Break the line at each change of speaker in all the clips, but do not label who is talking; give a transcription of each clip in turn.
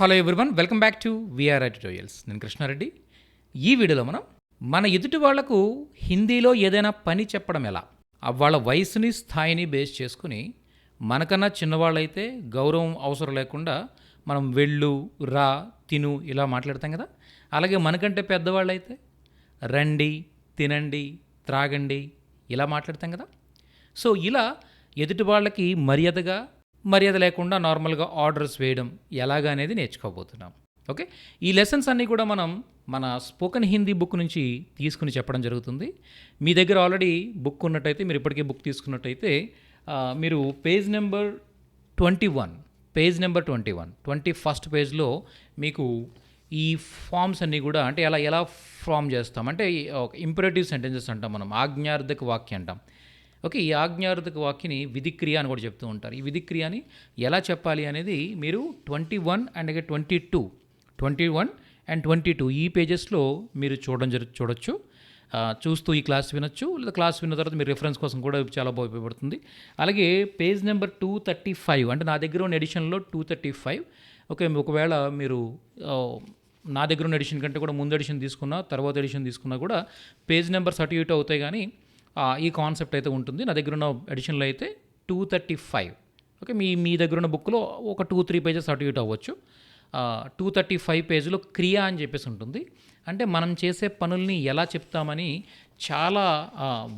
Hello everyone welcome back to VR tutorials నేను కృష్ణారెడ్డి. ఈ వీడియోలో మనం మన ఎదుటి వాళ్ళకు హిందీలో ఏదైనా పని చెప్పడం ఎలా? వాళ్ళ వయసుని స్థాయిని బేస్ చేసుకుని మనకన్నా చిన్నవాళ్ళైతే గౌరవం అవసరం లేకుండా మనం వెళ్ళు రా తిను ఇలా మాట్లాడతాం కదా? అలాగే మనకంటే పెద్దవాళ్ళైతే రండి తినండి త్రాగండి ఇలా మాట్లాడతాం కదా? సో ఇలా ఎదుటి వాళ్ళకి మర్యాదగా మర్యాద లేకుండా నార్మల్గా ఆర్డర్స్ వేయడం ఎలాగా అనేది నేర్చుకోబోతున్నాం. ఓకే? ఈ లెసన్స్ అన్నీ కూడా మనం మన స్పోకెన్ హిందీ బుక్ నుంచి తీసుకుని చెప్పడం జరుగుతుంది. మీ దగ్గర ఆల్రెడీ బుక్ ఉన్నట్టయితే మీరు ఇప్పటికే బుక్ తీసుకున్నట్టయితే మీరు page number twenty one page number twenty one twenty first పేజ్లో మీకు ఈ ఫామ్స్ అన్నీ కూడా అంటే ఎలా ఎలా ఫామ్ చేస్తాం? అంటే ఇంపరేటివ్ సెంటెన్సెస్ అంటాం మనం ఆజ్ఞార్థక వాక్యం అంటాం. ఓకే ఈ ఆజ్ఞార్థక వాక్యని విధిక్రియ అని కూడా చెప్తూ ఉంటారు. ఈ విధిక్రియని ఎలా చెప్పాలి అనేది మీరు ట్వంటీ వన్ అండ్ అలాగే twenty two twenty one and twenty two ఈ పేజెస్లో మీరు చూడడం జరు చూడొచ్చు. చూస్తూ ఈ క్లాస్ వినొచ్చు. లేదా క్లాస్ విన్న తర్వాత మీరు రిఫరెన్స్ కోసం కూడా చాలా బాగా ఉపయోగపడుతుంది. అలాగే page number two thirty five అంటే నా దగ్గర ఉన్న ఎడిషన్లో టూ థర్టీ ఫైవ్. ఓకే ఒకవేళ మీరు నా దగ్గర ఉన్న ఎడిషన్ కంటే కూడా ముందు ఎడిషన్ తీసుకున్నా తర్వాత ఎడిషన్ తీసుకున్నా కూడా పేజ్ నెంబర్ సర్టిఫికేట్ అవుతాయి కానీ ఈ కాన్సెప్ట్ అయితే ఉంటుంది. నా దగ్గర ఉన్న ఎడిషన్లో అయితే టూ థర్టీ ఫైవ్. ఓకే మీ మీ దగ్గర ఉన్న బుక్లో ఒక టూ త్రీ పేజెస్ అటు ఇటు అవ్వచ్చు. టూ థర్టీ ఫైవ్ పేజ్లో క్రియ అని చెప్పేసి ఉంటుంది. అంటే మనం చేసే పనుల్ని ఎలా చెప్తామని చాలా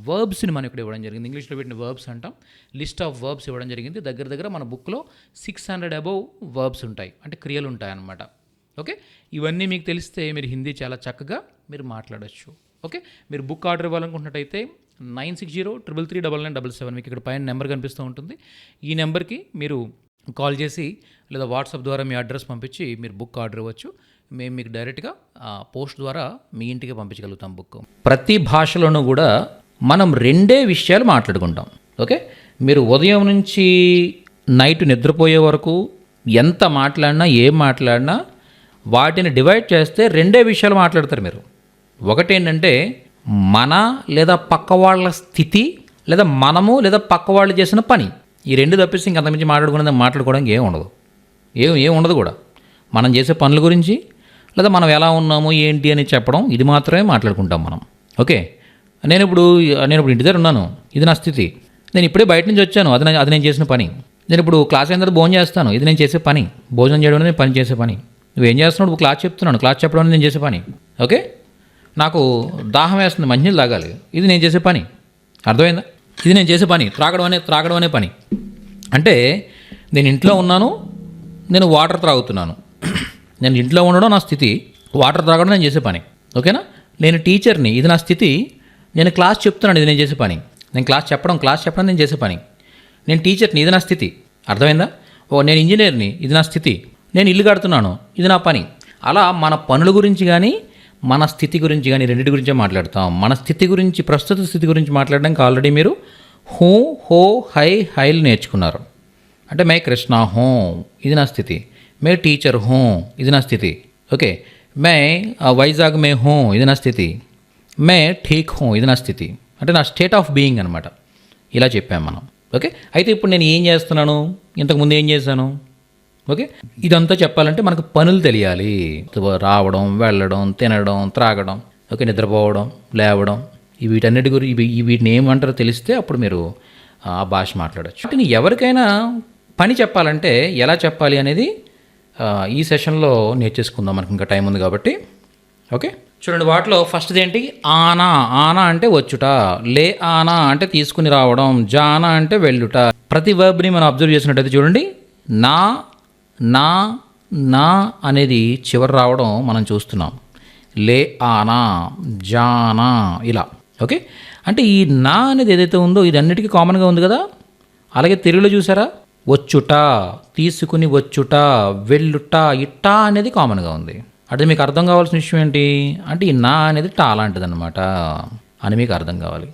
వర్బ్స్ని మనం ఇక్కడ ఇవ్వడం జరిగింది. ఇంగ్లీష్లో పెట్టిన వర్బ్స్ అంటాం. లిస్ట్ ఆఫ్ వర్బ్స్ ఇవ్వడం జరిగింది. దగ్గర దగ్గర మన బుక్లో సిక్స్ హండ్రెడ్ అబౌవ్ వర్బ్స్ ఉంటాయి. అంటే క్రియలు ఉంటాయి అన్నమాట ఓకే ఇవన్నీ మీకు తెలిస్తే మీరు హిందీ చాలా చక్కగా మీరు మాట్లాడచ్చు. ఓకే మీరు book order ఇవ్వాలనుకుంటున్నట్టయితే nine six zero triple three double nine double seven మీకు ఇక్కడ పైన నెంబర్ కనిపిస్తూ ఉంటుంది. ఈ నెంబర్కి మీరు కాల్ చేసి లేదా వాట్సాప్ ద్వారా మీ అడ్రస్ పంపించి మీరు బుక్ ఆర్డర్ ఇవ్వచ్చు. మేము మీకు డైరెక్ట్గా పోస్ట్ ద్వారా మీ ఇంటికి పంపించగలుగుతాం బుక్. ప్రతి భాషలోనూ కూడా మనం రెండే విషయాలు మాట్లాడుకుంటాం. ఓకే? మీరు ఉదయం నుంచి నైట్ నిద్రపోయే వరకు ఎంత మాట్లాడినా ఏం మాట్లాడినా వాటిని డివైడ్ చేస్తే రెండే విషయాలు మాట్లాడతారు మీరు. ఒకటేంటంటే మన లేదా పక్క వాళ్ళ స్థితి లేదా మనము లేదా పక్క వాళ్ళు చేసిన పని. ఈ రెండు తప్పిస్తే ఇంక అంతమించి మాట్లాడుకునేది మాట్లాడుకోవడానికి ఏం ఉండదు. ఏం ఏం ఉండదు కూడా. మనం చేసే పనుల గురించి లేదా మనం ఎలా ఉన్నాము ఏంటి అని చెప్పడం ఇది మాత్రమే మాట్లాడుకుంటాం మనం. ఓకే? నేను ఇప్పుడు నేను ఇప్పుడు ఇంటి దగ్గర ఉన్నాను. ఇది నా స్థితి. నేను ఇప్పుడే బయట నుంచి వచ్చాను. అది అది నేను చేసిన పని. నేను ఇప్పుడు క్లాస్ అయిన తర్వాత భోజనం చేస్తాను. ఇది నేను చేసే పని. భోజనం చేయడం అనేది నేను పని చేసే పని. నువ్వు ఏం చేస్తున్నావు? ఇప్పుడు క్లాస్ చెప్తున్నాను. క్లాస్ చెప్పడం నేను చేసే పని. ఓకే? నాకు దాహం వేస్తుంది మంచినీళ్ళు తాగాలి. ఇది నేను చేసే పని. అర్థమైందా? ఇది నేను చేసే పని. త్రాగడం అనే త్రాగడం అనే పని. అంటే నేను ఇంట్లో ఉన్నాను నేను వాటర్ త్రాగుతున్నాను. నేను ఇంట్లో ఉండడం నా స్థితి. వాటర్ త్రాగడం నేను చేసే పని. ఓకేనా? నేను టీచర్ని. ఇది నా స్థితి. నేను క్లాస్ చెప్తున్నాను ఇది నేను చేసే పని. నేను క్లాస్ చెప్పడం క్లాస్ చెప్పడం నేను చేసే పని. నేను టీచర్ని. ఇది నా స్థితి. అర్థమైందా? ఓ నేను ఇంజనీర్ని. ఇది నా స్థితి. నేను ఇల్లు కడుతున్నాను. ఇది నా పని. అలా మన పనుల గురించి కానీ మన స్థితి గురించి కానీ రెండింటి గురించే మాట్లాడతాం. మన స్థితి గురించి ప్రస్తుత స్థితి గురించి మాట్లాడడానికి ఆల్రెడీ మీరు హూ హో హై హైలు నేర్చుకున్నారు. అంటే మే కృష్ణ హూ ఇది నా స్థితి. మే టీచర్ హూ ఇది నా స్థితి. ఓకే. మే వైజాగ్ మే హూ ఇది నా స్థితి. మే ఠీక్ హూ ఇది నా స్థితి. అంటే నా స్టేట్ ఆఫ్ బీయింగ్ అనమాట ఇలా చెప్పాం మనం. ఓకే. అయితే ఇప్పుడు నేను ఏం చేస్తున్నాను? ఇంతకుముందు ఏం చేశాను? ఓకే? ఇదంతా చెప్పాలంటే మనకు పనులు తెలియాలి. రావడం వెళ్ళడం తినడం త్రాగడం ఓకే? నిద్రపోవడం లేవడం వీటన్నిటి గురి ఇవి వీటిని ఏమంటారో తెలిస్తే అప్పుడు మీరు ఆ భాష మాట్లాడచ్చు. వాటిని ఎవరికైనా పని చెప్పాలంటే ఎలా చెప్పాలి అనేది ఈ సెషన్లో నేర్చేసుకుందాం మనకి ఇంకా టైం ఉంది కాబట్టి. ఓకే? చూడండి వాటిలో ఫస్ట్ది ఏంటి ఆనా. ఆనా అంటే వచ్చుట. లే ఆనా అంటే తీసుకుని రావడం. జానా అంటే వెళ్ళుట. ప్రతి వర్బ్ని మనం అబ్జర్వ్ చేసినట్టయితే చూడండి. నా నా నా అనేది చివరి రావడం మనం చూస్తున్నాం. లే ఆనా జానా ఇలా. ఓకే? అంటే ఈ నా అనేది ఏదైతే ఉందో ఇది అన్నిటికీ కామన్గా ఉంది కదా? అలాగే తెలుగులో చూసారా? వచ్చుట తీసుకుని వచ్చుట వెళ్ళుట ఇట్ట అనేది కామన్గా ఉంది. అంటే మీకు అర్థం కావాల్సిన విషయం ఏంటి? అంటే ఈ నా అనేది టా లాంటిది అనమాట అని మీకు అర్థం కావాలి.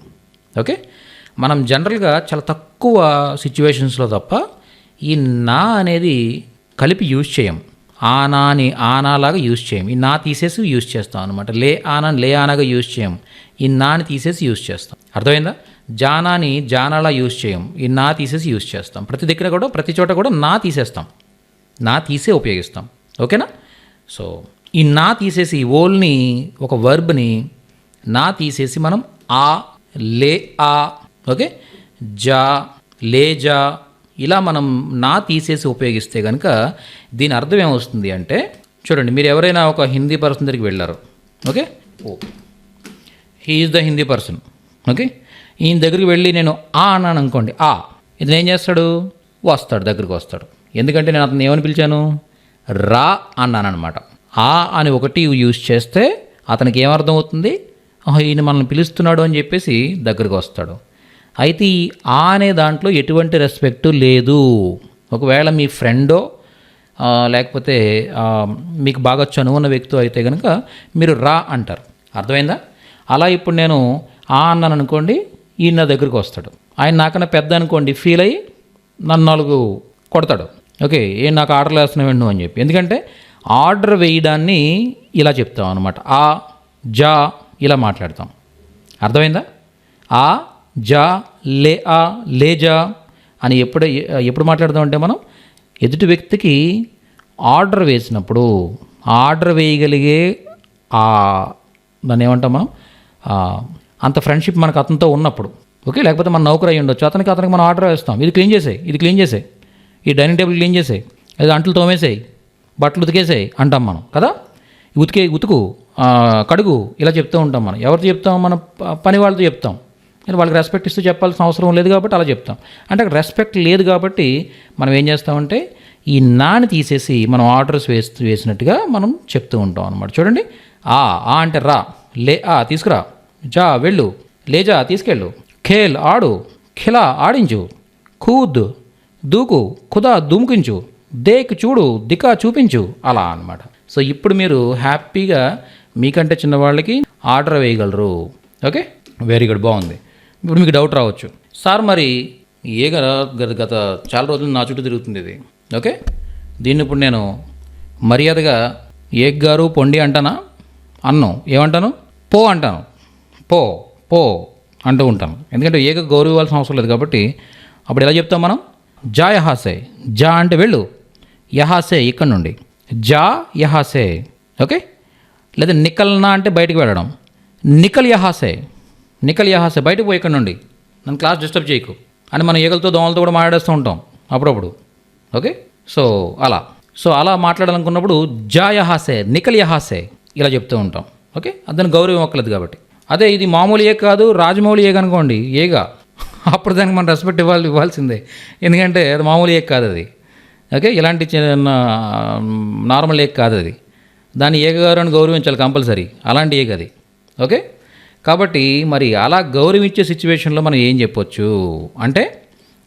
ఓకే? మనం జనరల్గా చాలా తక్కువ సిచ్యువేషన్స్లో తప్ప ఈ నా అనేది కలిపి యూజ్ చేయం. ఆనాని ఆనాలాగా యూజ్ చేయం. ఈ నా తీసేసి యూజ్ చేస్తాం అనమాట లే ఆనా లే ఆనాగా యూజ్ చేయం. ఈ నాని తీసేసి యూజ్ చేస్తాం. అర్థమైందా? జానాని జానాలా యూజ్ చేయం. ఈ నా తీసేసి యూజ్ చేస్తాం. ప్రతి దగ్గర కూడా ప్రతి చోట కూడా నా తీసేస్తాం. నా తీసే ఉపయోగిస్తాం. ఓకేనా? సో ఈ నా తీసేసి ఓల్ని ఒక వర్బ్ని నా తీసేసి మనం ఆ లే ఆ ఓకే? జా లే జా ఇలా మనం నా తీసేసి ఉపయోగిస్తే కనుక దీని అర్థం ఏమొస్తుంది అంటే చూడండి మీరు ఎవరైనా ఒక హిందీ పర్సన్ దగ్గరికి వెళ్ళారు okay? Who is the Hindi person okay? ఈయన దగ్గరికి వెళ్ళి నేను ఆ అన్నాను అనుకోండి ఆ ఇది ఏం చేస్తాడు? వస్తాడు దగ్గరికి వస్తాడు. ఎందుకంటే నేను అతను ఏమని పిలిచాను? రా అన్నాను అనమాట ఆ అని ఒకటి యూజ్ చేస్తే అతనికి ఏమర్థం అవుతుంది ఈయన మనల్ని పిలుస్తున్నాడు అని చెప్పేసి దగ్గరికి వస్తాడు. అయితే ఈ ఆ అనే దాంట్లో ఎటువంటి రెస్పెక్ట్ లేదు. ఒకవేళ మీ ఫ్రెండో లేకపోతే మీకు బాగా చనువున్న వ్యక్తి అయితే కనుక మీరు రా అంటారు. అర్థమైందా? అలా ఇప్పుడు నేను ఆ అన్నాను అనుకోండి ఈయన నా దగ్గరికి వస్తాడు. ఆయన నాకన్నా పెద్ద అనుకోండి ఫీల్ అయ్యి నన్ను నాలుగు కొడతాడు. ఓకే ఏం నాకు ఆర్డర్ వేస్తున్నావు నువ్వు అని చెప్పి. ఎందుకంటే ఆర్డర్ వేయడాన్ని ఇలా చెప్తాం అనమాట ఆ జా ఇలా మాట్లాడతాం. అర్థమైందా? ఆ జా లే ఆ లే జా అని ఎప్పుడు ఎప్పుడు మాట్లాడదామంటే మనం ఎదుటి వ్యక్తికి ఆర్డర్ వేసినప్పుడు ఆర్డర్ వేయగలిగే ఆ దాన్ని ఏమంటాం మనం? అంత ఫ్రెండ్షిప్ మనకు అతనితో ఉన్నప్పుడు. ఓకే? లేకపోతే మన నౌకరు అయ్యి ఉండొచ్చు. అతనికి అతనికి మనం ఆర్డర్ వేస్తాం. ఇది క్లీన్ చేసేయి. ఇది క్లీన్ చేసేయి. ఈ డైనింగ్ టేబుల్ క్లీన్ చేసేయి. అది అంట్లు తోమేసేయి. బట్టలు ఉతికేసేయి అంటాం మనం. కదా? ఉతికే ఉతుకు కడుగు ఇలా చెప్తూ ఉంటాం మనం. ఎవరితో చెప్తాం? మన ప- పని వాళ్ళతో చెప్తాం. నేను వాళ్ళకి రెస్పెక్ట్ ఇస్తూ చెప్పాల్సిన అవసరం లేదు కాబట్టి అలా చెప్తాం. అంటే అక్కడ రెస్పెక్ట్ లేదు కాబట్టి మనం ఏం చేస్తామంటే ఈ నాని తీసేసి మనం ఆర్డర్స్ వేస్తూ వేసినట్టుగా మనం చెప్తూ ఉంటాం అనమాట చూడండి. ఆ ఆ అంటే రా. లే ఆ తీసుకురా. జా వెళ్ళు. లేజా తీసుకెళ్ళు. ఖేల్ ఆడు. ఖిలా ఆడించు. కూద్ దూకు. ఖుదా దుముకించు. దేక్ చూడు. దికా చూపించు. అలా అన్నమాట. సో ఇప్పుడు మీరు హ్యాపీగా మీకంటే చిన్నవాళ్ళకి ఆర్డర్ వేయగలరు. ఓకే? Very good. బాగుంది. ఇప్పుడు మీకు డౌట్ రావచ్చు. సార్ మరి ఏ గత గత గత చాలా రోజులు నా చుట్టూ తిరుగుతుంది ఇది. ఓకే? దీన్ని ఇప్పుడు నేను మర్యాదగా ఏగ్ గారు పొండి అంటానా? అన్నం. ఏమంటాను? పో అంటాను. పో పో అంటూ ఉంటాను. ఎందుకంటే ఏక గౌరవ ఇవ్వాల్సిన అవసరం లేదు కాబట్టి అప్పుడు ఎలా చెప్తాం మనం? జా యహాసే. జా అంటే వెళ్ళు. యహాసే ఇక్కడ నుండి. జా యహాసే. ఓకే? లేదా నికల్నా అంటే బయటికి వెళ్ళడం. నికల్ యహాసే. నికల్ యహాస బయటకు పోయి ఇక్కడ నుండి. నన్ను క్లాస్ డిస్టర్బ్ చేయకు. అని మనం ఈగలతో దోమలతో కూడా మాట్లాడేస్తూ ఉంటాం అప్పుడప్పుడు. ఓకే సో అలా. సో అలా మాట్లాడాలనుకున్నప్పుడు జాయహాసే నికల్ యహాసే ఇలా చెప్తూ ఉంటాం. ఓకే అతను గౌరవం ఒక్కలేదు కాబట్టి. అదే ఇది మామూలు ఏ కాదు రాజమౌళి ఏ అనుకోండి ఏగా. అప్పుడు దానికి మనం రెస్పెక్ట్ ఇవ్వాలి ఇవ్వాల్సిందే. ఎందుకంటే అది మామూలు ఏక్ కాదు అది. ఓకే ఇలాంటి నార్మల్ ఏక్ కాదు అది. దాన్ని ఏకగారు అని గౌరవించాలి కంపల్సరీ. అలాంటి ఏక్ అది. ఓకే కాబట్టి మరి అలా గౌరవించే సిచ్యువేషన్లో మనం ఏం చెప్పొచ్చు? అంటే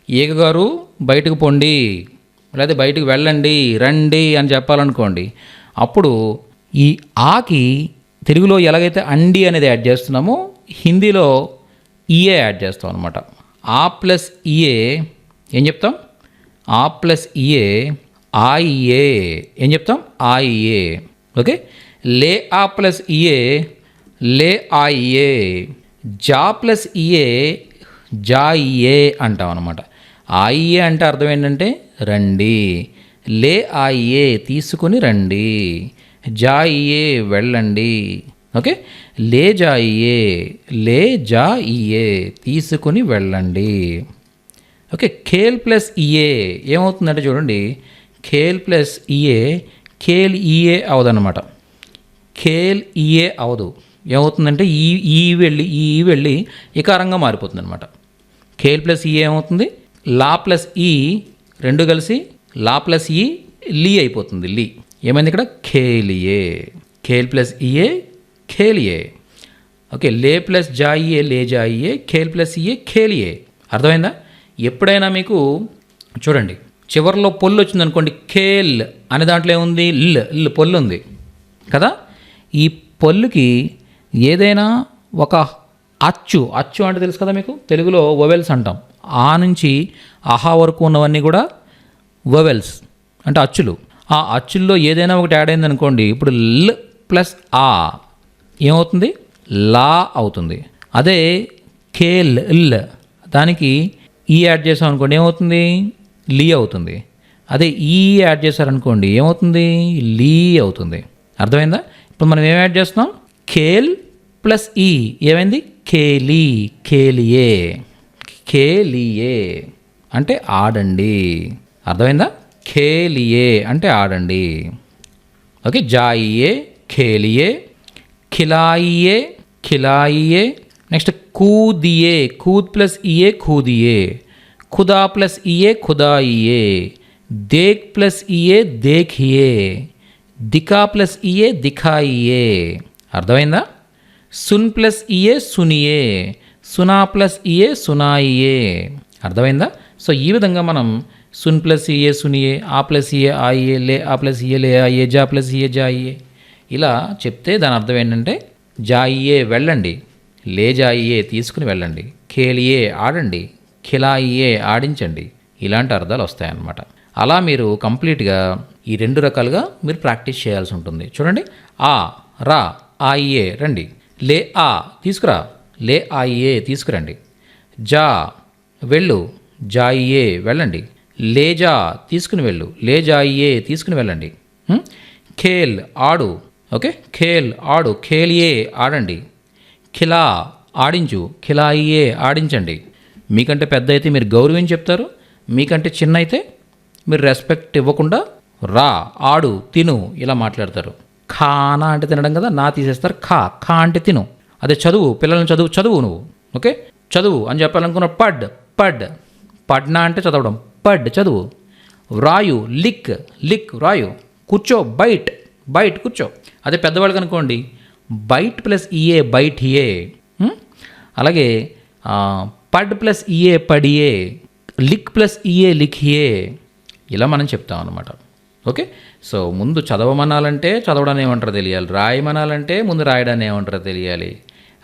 ఏకగారు బయటకు పొండి లేదా బయటకు వెళ్ళండి రండి అని చెప్పాలనుకోండి అప్పుడు ఈ ఆకి తెలుగులో ఎలాగైతే అండి అనేది యాడ్ చేస్తున్నామో హిందీలో ఈఏ యాడ్ చేస్తాం అనమాట ఆ ప్లస్ ఈఏ ఏం చెప్తాం? ఆ ప్లస్ ఈఏ ఆయిఏ ఏం చెప్తాం? ఆయిఏ ఓకే? లే ఆ ప్లస్ ఈఏ లే ఆయిఏ జా ప్లస్ ఈఏ జాయిఏ అంటాం అనమాట ఆయిఏ అంటే అర్థం ఏంటంటే రండి. లే ఆయిఏ తీసుకుని రండి. జాయియే వెళ్ళండి. ఓకే? లే జాయియే లే జాయియే తీసుకుని వెళ్ళండి. ఓకే? ఖేల్ ప్లస్ ఈఏ ఏమవుతుందంటే చూడండి. ఖేల్ ప్లస్ ఈఏ ఖేల్ ఈఏ అవదన్నమాట. ఖేల్ ఈఏ అవదు. ఏమవుతుందంటే ఈ ఈ వెళ్ళి ఈ వెళ్ళి ఇకారంగా మారిపోతుంది అనమాట ఖేల్ ప్లస్ ఈ e ఏమవుతుంది? లా ప్లస్ ఈ రెండు కలిసి లా ప్లస్ ఈ లీ అయిపోతుంది. లీ ఏమైంది ఇక్కడ? ఖేలియే ఖేల్ ప్లస్ ఈఏ ఖేలియే ఓకే లే ప్లస్ జాయియే లే జాయియే ఖేల్ ప్లస్ ఇయే ఖేలియే అర్థమైందా? ఎప్పుడైనా మీకు చూడండి చివరిలో పొల్లు వచ్చింది అనుకోండి ఖేల్ అనే దాంట్లో ఏముంది? ల్ ల్ పొల్లు ఉంది. కదా? ఈ పొల్లుకి ఏదైనా ఒక అచ్చు అచ్చు అంటే తెలుసు కదా మీకు? తెలుగులో వొవెల్స్ అంటాం. ఆ నుంచి అహా వరకు ఉన్నవన్నీ కూడా వొవెల్స్ అంటే అచ్చులు. ఆ అచ్చుల్లో ఏదైనా ఒకటి యాడ్ అయింది అనుకోండి ఇప్పుడు ల్ ప్లస్ ఆ ఏమవుతుంది? లా అవుతుంది. అదే కేల్ ఇల్ దానికి ఈ యాడ్ చేసాం అనుకోండి ఏమవుతుంది? లీ అవుతుంది. అదే ఈ యాడ్ చేశారనుకోండి ఏమవుతుంది? లీ అవుతుంది. అర్థమైందా? ఇప్పుడు మనం ఏం యాడ్ చేస్తున్నాం? ఖేల్ ప్లస్ ఈ. ఏమైంది? ఖేలీ ఖేలియే ఖేలియే అంటే ఆడండి. అర్థమైందా? ఖేలియే అంటే ఆడండి. ఓకే జాయియే ఖేలియే ఖిలాయియే ఖిలాయియే. నెక్స్ట్ కూదియే. కూద్ ప్లస్ ఇయే కూదియే. ఖుదా ప్లస్ ఇయే ఖుదాయియే. దేక్ ప్లస్ ఇయే దేఖియే. దికా ప్లస్ ఇయే దిఖాయియే. అర్థమైందా? సున్ ప్లస్ ఇయే సునియే సునా ప్లస్ ఇయే సునాయియే. అర్థమైందా? సో ఈ విధంగా మనం సున్ ప్లస్ ఇయే సునియే ఆ ప్లస్ ఇయే ఆయియే లే ఆ ప్లస్ ఇయే లే ఆయియే జా ప్లస్ ఇయే జాయియే ఇలా చెప్తే దాని అర్థం ఏంటంటే జాయియే వెళ్ళండి లే జాయియే తీసుకుని వెళ్ళండి ఖేలియే ఆడండి ఖిలాయియే ఆడించండి. ఇలాంటి అర్థాలు వస్తాయన్నమాట. అలా మీరు కంప్లీట్గా ఈ రెండు రకాలుగా మీరు ప్రాక్టీస్ చేయాల్సి ఉంటుంది. చూడండి. ఆ రా ఆయియే రండి. లే ఆ తీసుకురా. లే ఆయియే తీసుకురండి. జా వెళ్ళు. జాయియే వెళ్ళండి. లేజా తీసుకుని వెళ్ళు. లేజాయియే తీసుకుని వెళ్ళండి. ఖేల్ ఆడు. ఓకే? ఖేల్ ఆడు. ఖేలియే ఆడండి. ఖిలా ఆడించు. ఖిలాయియే ఆడించండి. మీకంటే పెద్ద అయితే మీరు గౌరవం చెప్తారు. మీకంటే చిన్న అయితే మీరు రెస్పెక్ట్ ఇవ్వకుండా రా ఆడు తిను ఇలా మాట్లాడతారు. ఖానా అంటే తినడం కదా నా తీసేస్తారు ఖా ఖా అంటే తిను. అదే చదువు పిల్లల్ని చదువు చదువు నువ్వు ఓకే? చదువు అని చెప్పాలనుకున్న పడ్ పడ్. పడ్నా అంటే చదవడం పడ్ చదువు. వ్రాయు లిక్ లిక్ వ్రాయు కూర్చో బైట్ బైట్ కూర్చో. అదే పెద్దవాళ్ళకి అనుకోండి బైట్ ప్లస్ ఈఏ బైట్ ఇయే అలాగే పడ్ ప్లస్ ఇఏ పడియే లిక్ ప్లస్ ఇఏ లిఖియే ఇలా మనం చెప్తాం అనమాట ఓకే? సో ముందు చదవమనాలంటే చదవడాన్ని ఏమంటారో తెలియాలి. రాయమనాలంటే ముందు రాయడాన్ని ఏమంటారో తెలియాలి.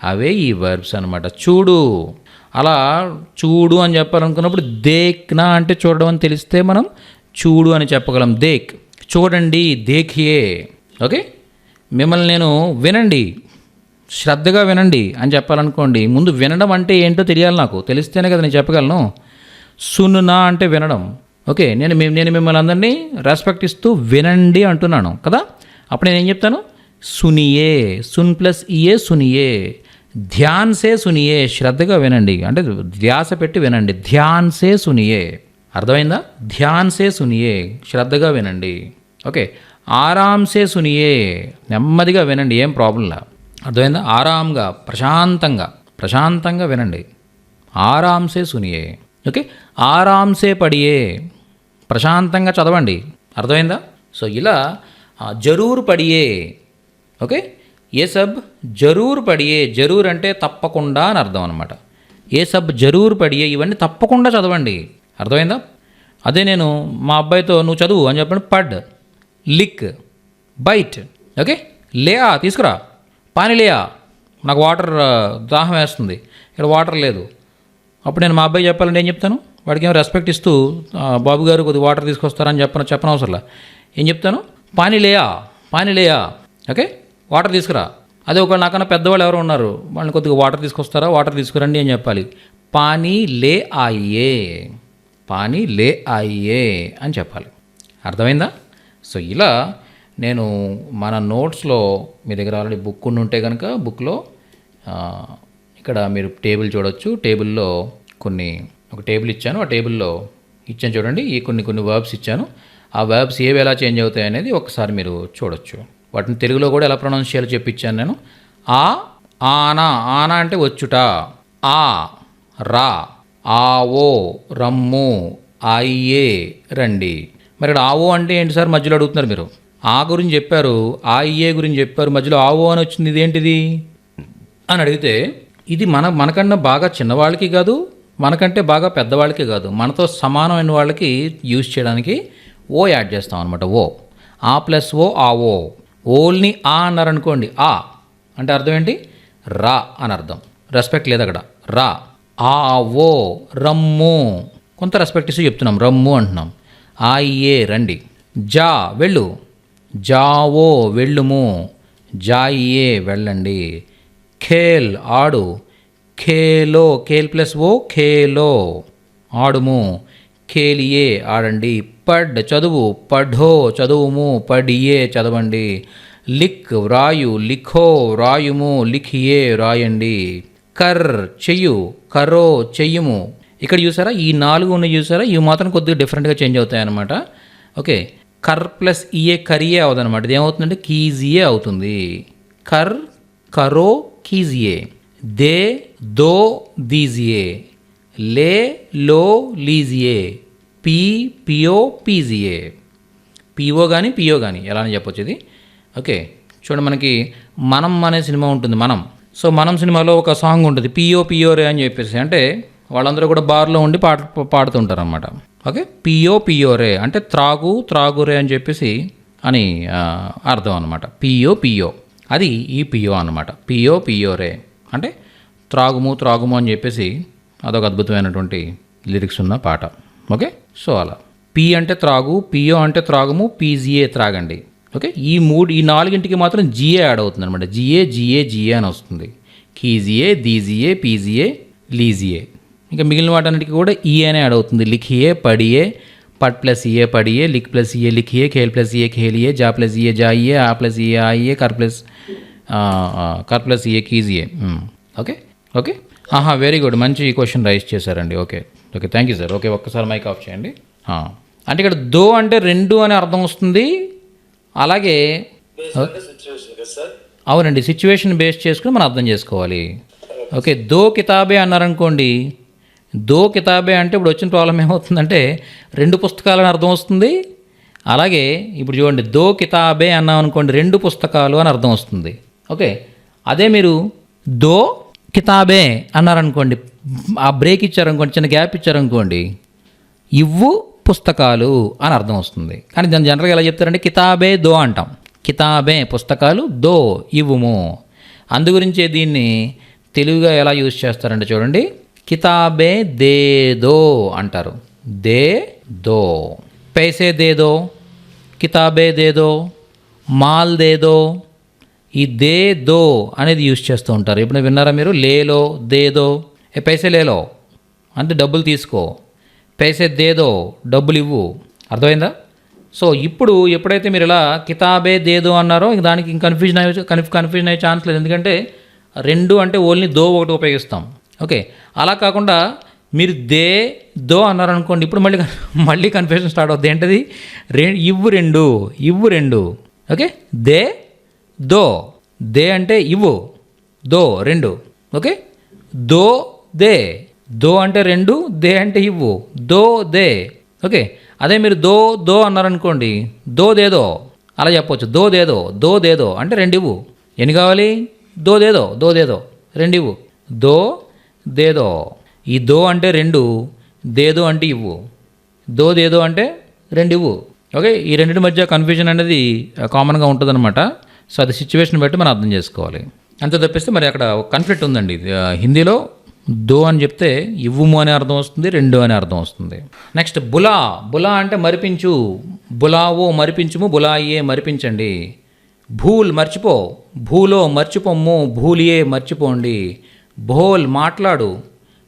అవే ఈ వర్బ్స్ అనమాట చూడు. అలా చూడు అని చెప్పాలనుకున్నప్పుడు దేక్నా అంటే చూడడం అని తెలిస్తే మనం చూడు అని చెప్పగలం. దేక్ చూడండి దేఖియే. ఓకే? మిమ్మల్ని నేను వినండి. శ్రద్ధగా వినండి అని చెప్పాలనుకోండి. ముందు వినడం అంటే ఏంటో తెలియాలి నాకు. తెలిస్తేనే కదా నేను చెప్పగలను. సున్నా అంటే వినడం. ఓకే నేను నేను మిమ్మల్ని అందరినీ రెస్పెక్ట్ ఇస్తూ వినండి అంటున్నాను కదా? అప్పుడు నేను ఏం చెప్తాను? సునియే సున్ ప్లస్ ఇయే సునియే ధ్యాన్సే సునియే శ్రద్ధగా వినండి. అంటే ధ్యాస పెట్టి వినండి. ధ్యాన్సే సునియే. అర్థమైందా? ధ్యాన్సే సునియే శ్రద్ధగా వినండి. ఓకే ఆరాంసే సునియే నెమ్మదిగా వినండి. ఏం ప్రాబ్లంలా అర్థమైందా? ఆరాంగా ప్రశాంతంగా ప్రశాంతంగా వినండి. ఆరాంసే సునియే. ఓకే ఆరాంసే పడియే ప్రశాంతంగా చదవండి. అర్థమైందా? సో ఇలా జరూర్ పడియే ఓకే? ఏ సబ్ జరూర్ పడియే జరూర్ అంటే తప్పకుండా అని అర్థం అనమాట ఏ సబ్ జరూర్ పడియే ఇవన్నీ తప్పకుండా చదవండి. అర్థమైందా? అదే నేను మా అబ్బాయితో నువ్వు చదువు అని చెప్పండి పడ్ లిక్ బైట్ ఓకే? లేయా తీసుకురా. పాని లేయా. నాకు వాటర్ దాహం వేస్తుంది. ఇక్కడ వాటర్ లేదు. అప్పుడు నేను మా అబ్బాయి చెప్పాలంటే ఏం చెప్తాను? వాడికి ఏమో రెస్పెక్ట్ ఇస్తూ బాబు గారు కొద్ది వాటర్ తీసుకొస్తారని చెప్పను చెప్పనవసరంలా. అవసరంలా ఏం చెప్తాను? పానీ లేయా? పానీ లేయా? ఓకే? వాటర్ తీసుకురా. అదే ఒక నాకన్నా పెద్దవాళ్ళు ఎవరు ఉన్నారు వాళ్ళని కొద్దిగా వాటర్ తీసుకొస్తారా? వాటర్ తీసుకురండి అని చెప్పాలి. పానీ లే ఆయియే పానీ లే ఆయియే అని చెప్పాలి. అర్థమైందా? సో ఇలా నేను మన నోట్స్లో మీ దగ్గర ఆల్రెడీ బుక్ ఉండి ఉంటే కనుక బుక్లో ఇక్కడ మీరు టేబుల్ చూడొచ్చు. టేబుల్లో కొన్ని ఒక టేబుల్ ఇచ్చాను. ఆ టేబుల్లో ఇచ్చాను చూడండి ఈ కొన్ని కొన్ని వర్బ్స్ ఇచ్చాను. ఆ వర్బ్స్ ఏవి ఎలా చేంజ్ అవుతాయి అనేది ఒకసారి మీరు చూడొచ్చు. వాటిని తెలుగులో కూడా ఎలా ప్రొనౌన్స్ చేయాలో చెప్పిచ్చాను నేను. ఆ ఆనా ఆనా అంటే వచ్చుట. ఆ రా ఆవో రమ్ము ఆయ్యే రండి. మరి ఇక్కడ ఆవో అంటే ఏంటి సార్ మధ్యలో అడుగుతున్నారు మీరు? ఆ గురించి చెప్పారు ఆ ఇయే గురించి చెప్పారు మధ్యలో ఆవో అని వచ్చింది ఇదేంటిది? అని అడిగితే ఇది మన మనకన్నా బాగా చిన్నవాళ్ళకి కాదు మనకంటే బాగా పెద్దవాళ్ళకి కాదు మనతో సమానమైన వాళ్ళకి యూజ్ చేయడానికి ఓ యాడ్ చేస్తాం అనమాట ఓ ఆ ప్లస్ ఓ ఆ ఓ ఓల్ని ఆ అన్నారనుకోండి ఆ. అంటే అర్థం ఏంటి? రా అని అర్థం. రెస్పెక్ట్ లేదు అక్కడ. రా. ఆ ఓ రమ్ము. కొంత రెస్పెక్ట్ ఇస్తూ చెప్తున్నాం రమ్ము అంటున్నాం. ఆ ఏ రండి. జా వెళ్ళు. జావో వెళ్ళుము. జాయియే వెళ్ళండి. ఖేల్ ఆడు. ఖేలో ఖేల్ ప్లస్ ఓ ఖేలో. ఆడుము. ఖేలియే ఆడండి. పడ్ చదువు. పఢో చదువుము. పడియే చదవండి. లిక్ వ్రాయు. లిఖో వ్రాయుము. లిఖియే రాయండి కర్ చెయ్యు. కరో చెయ్యుము. ఇక్కడ చూసారా? ఈ నాలుగు ఉన్నాయి చూసారా? ఇవి మాత్రం కొద్దిగా డిఫరెంట్గా చేంజ్ అవుతాయి అన్నమాట ఓకే. కర్ ప్లస్ ఈఏ కరియే అవుతుందన్నమాట ఇది ఏమవుతుందంటే కీజియే అవుతుంది. కర్ కరో కీజియే. దే దో దీజియే. లే లో లీజియే. పీ పియో పీజియే. పిఓ కానీ పిఓ కానీ ఎలా అని చెప్పొచ్చు ఇది? ఓకే చూడండి మనకి మనం అనే సినిమా ఉంటుంది మనం. సో మనం సినిమాలో ఒక సాంగ్ ఉంటుంది పియో పియో రే అని చెప్పేసి. అంటే వాళ్ళందరూ కూడా బార్లో ఉండి పాట పాడుతుంటారు అనమాట ఓకే పియో పియో రే అంటే త్రాగు త్రాగు రే అని చెప్పేసి అని అర్థం అనమాట పియో పియో. అది ఈ పియో అనమాట పియో పియో రే. అంటే త్రాగుము త్రాగుము అని చెప్పేసి అదొక అద్భుతమైనటువంటి లిరిక్స్ ఉన్న పాట. ఓకే? సో అలా. పి అంటే త్రాగు పియో అంటే త్రాగుము పీజిఏ త్రాగండి. ఓకే? ఈ మూడు ఈ నాలుగింటికి మాత్రం జిఏ యాడ్ అవుతుంది అనమాట జిఏ జిఏ జిఏ అని వస్తుంది. కీజిఏ దీజిఏ పీజిఏ లీజిఏ ఇంకా మిగిలిన వాటన్నిటికీ కూడా ఈ అనే యాడ్ అవుతుంది. లిఖియే పడియే పట్ ప్లస్ ఇఏ పడియే లిక్ ప్లస్ ఇఏ లిఖియే ఖేల్ ప్లస్ ఇఏ ఖేలియే జా ప్లస్ ఇఏ జాయియే ఆ ప్లస్ ఇఏ ఆయియే కర్ ప్లస్ కర్ ప్లస్ ఇఏ కీజియే ఓకే ఓకే ఆహా వెరీ గుడ్ మంచి క్వశ్చన్ రైజ్ చేశారండి. Okay okay thank you sir okay ఒక్కసారి మైక్ ఆఫ్ చేయండి. అంటే ఇక్కడ దో అంటే రెండు అని అర్థం వస్తుంది. అలాగే అవునండి సిచ్యువేషన్ బేస్ చేసుకుని మనం అర్థం చేసుకోవాలి. ఓకే దో కితాబే అన్నారనుకోండి. దో కితాబే అంటే ఇప్పుడు వచ్చిన ప్రాబ్లం ఏమవుతుందంటే రెండు పుస్తకాలని అర్థం వస్తుంది. అలాగే ఇప్పుడు చూడండి దో కితాబే అన్నాం అనుకోండి రెండు పుస్తకాలు అని అర్థం వస్తుంది. ఓకే. అదే మీరు దో కితాబే అన్నారనుకోండి. ఆ బ్రేక్ ఇచ్చారనుకోండి చిన్న గ్యాప్ ఇచ్చారనుకోండి ఇవ్వు పుస్తకాలు అని అర్థం వస్తుంది. కానీ దాన్ని జనరల్గా ఎలా చెప్తారంటే కితాబే దో అంటాం. కితాబే పుస్తకాలు దో ఇవ్వుము. అందుగురించే దీన్ని తెలుగుగా ఎలా యూజ్ చేస్తారంటే చూడండి. కితాబే దే దో అంటారు. దే దో. పైసే దేదో కితాబే దే దో మాల్ దేదో ఈ దే దో అనేది యూజ్ చేస్తూ ఉంటారు. ఇప్పుడు విన్నారా మీరు? లేలో దేదో ఏ పైసే లేలో. అంటే డబ్బులు తీసుకో. పైసే దేదో డబ్బులు ఇవ్వు. అర్థమైందా? సో ఇప్పుడు ఎప్పుడైతే మీరు ఇలా కితాబే దేదో అన్నారో ఇంక దానికి ఇంక కన్ఫ్యూజన్ అయ్యే కన్ఫ్ కన్ఫ్యూజన్ అయ్యే ఛాన్స్ లేదు. ఎందుకంటే రెండు అంటే ఓన్లీ దో ఒకటి ఉపయోగిస్తాం. ఓకే? అలా కాకుండా మీరు దే దో అన్నారనుకోండి ఇప్పుడు మళ్ళీ మళ్ళీ కన్ఫ్యూజన్ స్టార్ట్ అవుతుంది ఏంటది? రె ఇవ్వు రెండు ఇవ్వు రెండు. ఓకే? They though. దే అంటే ఇవ్వు. దో రెండు. ఓకే? Though they. దో అంటే రెండు దే అంటే ఇవ్వు. దో దే. ఓకే? అదే మీరు దో దో అన్నారనుకోండి దో దేదో అలా చెప్పొచ్చు. దో దేదో దో. దేదో అంటే రెండు ఇవ్వు. ఎన్ని కావాలి? దో దేదో దో. దేదో రెండు ఇవ్వు. దో దేదో ఈ దో అంటే రెండు దేదో అంటే ఇవ్వు. దో దేదో అంటే రెండు ఇవ్వు. ఓకే? ఈ రెండింటి మధ్య కన్ఫ్యూజన్ అనేది కామన్గా ఉంటుందన్నమాట. సో అది సిచ్యువేషన్ బట్టి మనం అర్థం చేసుకోవాలి. అంతే తప్పిస్తే మరి అక్కడ ఒక కన్ఫ్లిక్ట్ ఉందండి. హిందీలో దో అని చెప్తే ఇవ్వుము అనే అర్థం వస్తుంది రెండు అనే అర్థం వస్తుంది. నెక్స్ట్ బులా. బులా అంటే మరిపించు. బులావో మరిపించుము బులాయే మరిపించండి. భూల్ మర్చిపో. భూలో మర్చిపోమ్ము భూలియే మర్చిపోండి. బోల్ మాట్లాడు.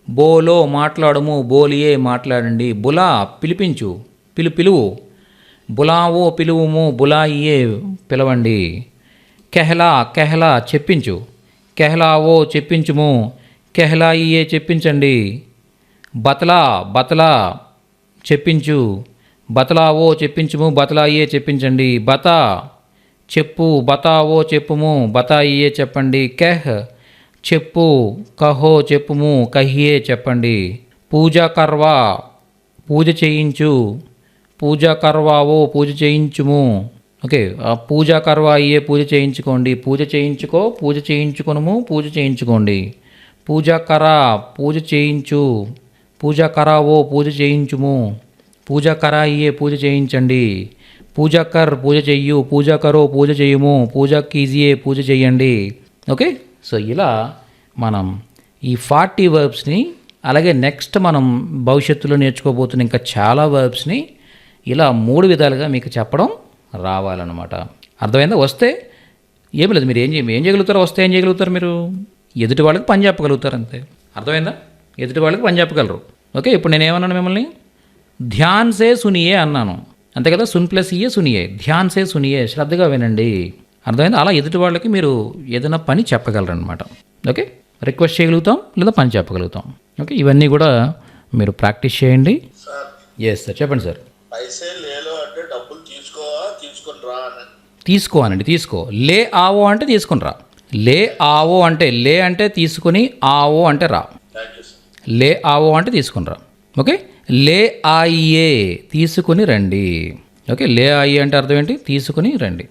బోలో మాట్లాడము బోలియే మాట్లాడండి. బులా పిలిపించు. పిలు పిలువు. బులావో పిలువుము బులాయియే పిలవండి. కెహలా కెహలా చెప్పించు. కెహలావో చెప్పించుము. కెహలాయియే చెప్పించండి. బతలా బతలా చెప్పించు. బతలావో చెప్పించుము బతలాయియే చెప్పించండి. బత చెప్పు బతావో చెప్పుము బతాయియే చెప్పండి. కెహ్ చెప్పు కహో చెప్పుము కహియే చెప్పండి. పూజ కర్వా పూజ చేయించు. పూజ కర్వావో పూజ చేయించుము. ఓకే ఆ పూజ కర్వ అయ్యే పూజ చేయించుకోండి. పూజ చేయించుకో పూజ చేయించుకొనుము పూజ చేయించుకోండి. పూజ కరా పూజ చేయించు. పూజ కరావో పూజ చేయించుము. పూజ కరా అయ్యే పూజ చేయించండి. పూజ కర్ పూజ చెయ్యు. పూజ కరో పూజ చేయుము. పూజ కీజియే పూజ చేయండి ఓకే సో ఇలా మనం ఈ ఫార్టీ వర్బ్స్ని అలాగే నెక్స్ట్ మనం భవిష్యత్తులో నేర్చుకోబోతున్న ఇంకా చాలా వర్బ్స్ని ఇలా మూడు విధాలుగా మీకు చెప్పడం రావాలన్నమాట. అర్థమైందా? వస్తే ఏమి లేదు మీరు ఏం చేయ ఏం చేయగలుగుతారో వస్తే ఏం చేయగలుగుతారు మీరు? ఎదుటి వాళ్ళకి పని చెప్పగలుగుతారు అంతే. అర్థమైందా? ఎదుటి వాళ్ళకి పని చెప్పగలరు. ఓకే ఇప్పుడు నేను ఏమన్నాను మిమ్మల్ని? ధ్యాన్ సే సునియే అన్నాను. అంతే కదా? సున్ ప్లస్ ఇయే సునియే. ధ్యాన్ సే సునియే. శ్రద్ధగా వినండి. అర్థమైంది? అలా ఎదుటి వాళ్ళకి మీరు ఏదైనా పని చెప్పగలరనమాట ఓకే? రిక్వెస్ట్ చేయగలుగుతాం లేదా పని చెప్పగలుగుతాం. ఓకే? ఇవన్నీ కూడా మీరు ప్రాక్టీస్ చేయండి. ఎస్ సార్ చెప్పండి సార్ తీసుకో అనండి తీసుకో. లే ఆవో అంటే తీసుకుని రా. లే ఆవో అంటే లే అంటే తీసుకుని ఆవో అంటే రా. లే ఆవో అంటే తీసుకుని రా. ఓకే? లే ఆయియే తీసుకుని రండి. ఓకే? లే ఆయి అంటే అర్థం ఏంటి? తీసుకుని రండి.